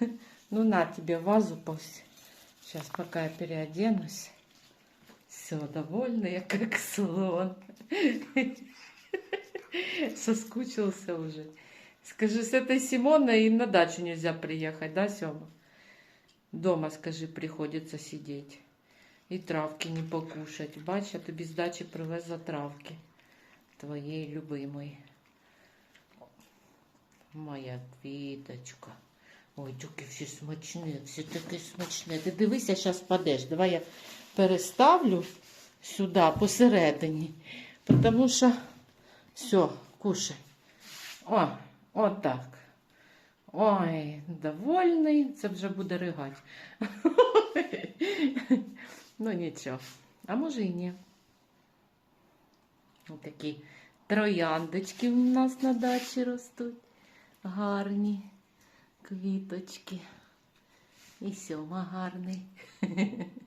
Ну, на тебе вазу пусть. Сейчас, пока я переоденусь. Все, довольный, как слон. Соскучился уже. Скажи, с этой Симоной и на дачу нельзя приехать, да, Сема? Дома, скажи, приходится сидеть. І травки не покушать. Бач, я тобі з дачі привезла травки. Твоєї любимої. Моя квіточка. Ой, таке всі смачне, все таке смачне. Ти дивися, зараз падеш. Давай я переставлю сюди, посередині. Тому що все, кушай. О, отак. Ой, довольний. Це вже буде ригать. Ну нічого. А може і ні. Ось такі трояндочки у нас на дачі ростуть. Гарні квіточки. І сьома гарний.